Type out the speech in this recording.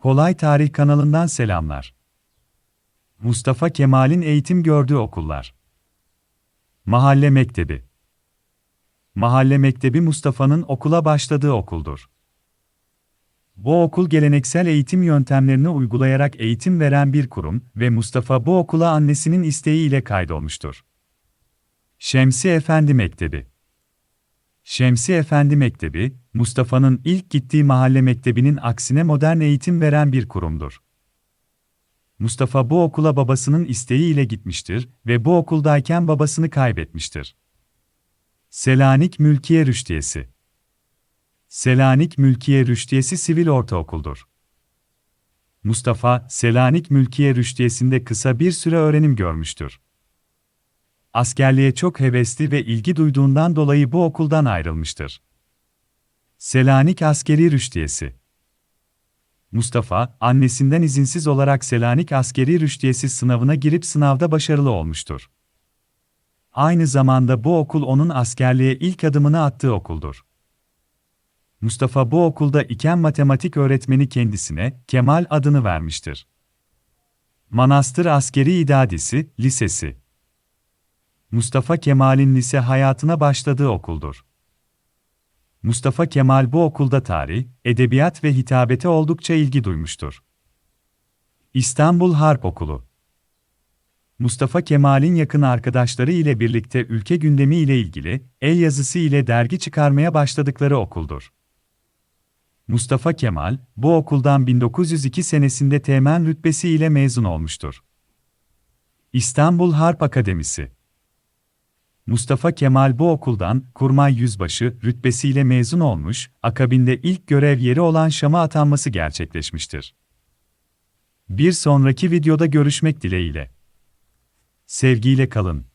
Kolay Tarih kanalından selamlar. Mustafa Kemal'in eğitim gördüğü okullar. Mahalle Mektebi. Mahalle Mektebi Mustafa'nın okula başladığı okuldur. Bu okul geleneksel eğitim yöntemlerini uygulayarak eğitim veren bir kurum ve Mustafa bu okula annesinin isteğiyle kaydolmuştur. Şemsi Efendi Mektebi Şemsi Efendi Mektebi, Mustafa'nın ilk gittiği mahalle mektebinin aksine modern eğitim veren bir kurumdur. Mustafa bu okula babasının isteğiyle gitmiştir ve bu okuldayken babasını kaybetmiştir. Selanik Mülkiye Rüştiyesi Selanik Mülkiye Rüştiyesi sivil ortaokuldur. Mustafa, Selanik Mülkiye Rüştiyesi'nde kısa bir süre öğrenim görmüştür. Askerliğe çok hevesli ve ilgi duyduğundan dolayı bu okuldan ayrılmıştır. Selanik Askeri Rüştiyesi Mustafa, annesinden izinsiz olarak Selanik Askeri Rüştiyesi sınavına girip sınavda başarılı olmuştur. Aynı zamanda bu okul onun askerliğe ilk adımını attığı okuldur. Mustafa bu okulda iken matematik öğretmeni kendisine Kemal adını vermiştir. Manastır Askeri İdadisi, Lisesi Mustafa Kemal'in lise hayatına başladığı okuldur. Mustafa Kemal bu okulda tarih, edebiyat ve hitabete oldukça ilgi duymuştur. İstanbul Harp Okulu Mustafa Kemal'in yakın arkadaşları ile birlikte ülke gündemi ile ilgili el yazısı ile dergi çıkarmaya başladıkları okuldur. Mustafa Kemal, bu okuldan 1902 senesinde temen rütbesi ile mezun olmuştur. İstanbul Harp Akademisi Mustafa Kemal bu okuldan kurmay yüzbaşı rütbesiyle mezun olmuş, akabinde ilk görev yeri olan Şam'a atanması gerçekleşmiştir. Bir sonraki videoda görüşmek dileğiyle. Sevgiyle kalın.